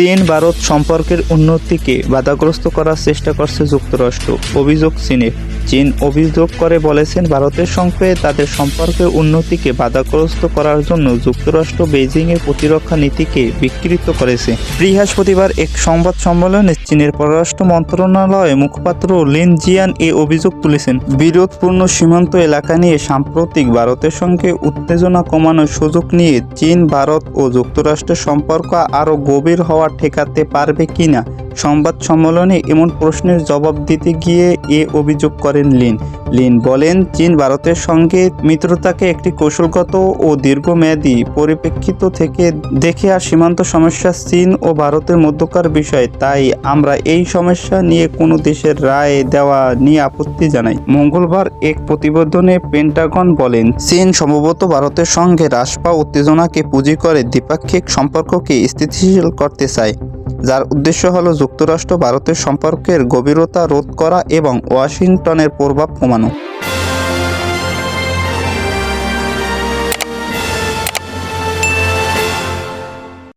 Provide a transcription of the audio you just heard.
চীন ভারত সম্পর্কের উন্নতিকে বাধাগ্রস্ত করার চেষ্টা করছে যুক্তরাষ্ট্র অভিযোগ চীনের। চীন অভিযোগ করে বলেছেন, ভারতের সঙ্গে তাদের সম্পর্কের উন্নতিকে বাধাগ্রস্ত করার জন্য যুক্তরাষ্ট্র বেইজিংয়ের প্রতিরক্ষা নীতিকে বিকৃত করেছে। বৃহস্পতিবার এক সংবাদ সম্মেলনে চীনের পররাষ্ট্র মন্ত্রণালয় মুখপাত্র লিন জিয়ান এ অভিযোগ তুলেছেন। বিরোধপূর্ণ সীমান্ত এলাকা নিয়ে সাম্প্রতিক ভারতের সঙ্গে উত্তেজনা কমানোর সুযোগ নিয়ে চীন, ভারত ও যুক্তরাষ্ট্রের সম্পর্ক আরও গভীর হওয়া ঠেকাতে পারবে কিনা? সংবাদ সম্মেলনে এমন প্রশ্নের জবাব দিতে গিয়ে এ অভিযোগ করেন লিন। লিন বলেন, চীন ভারতের সঙ্গে মিত্রতাকে একটি কৌশলগত ও দীর্ঘমেয়াদী পরিপ্রেক্ষিত থেকে দেখে আর সীমান্ত সমস্যা চীন ও ভারতের মধ্যকার বিষয়, তাই আমরা এই সমস্যা নিয়ে কোনো দেশের রায় দেওয়া নিয়ে আপত্তি জানাই। মঙ্গলবার এক প্রতিবেদনে পেন্টাগন বলেন, চীন সম্ভবত ভারতের সঙ্গে হ্রাস উত্তেজনাকে পুঁজি করে দ্বিপাক্ষিক সম্পর্ককে স্থিতিশীল করতে চায়। যার উদ্দেশ্য হল যুক্তরাষ্ট্র ভারতের সম্পর্কের গভীরতা রোধ করা এবং ওয়াশিংটনের প্রভাব কমানো।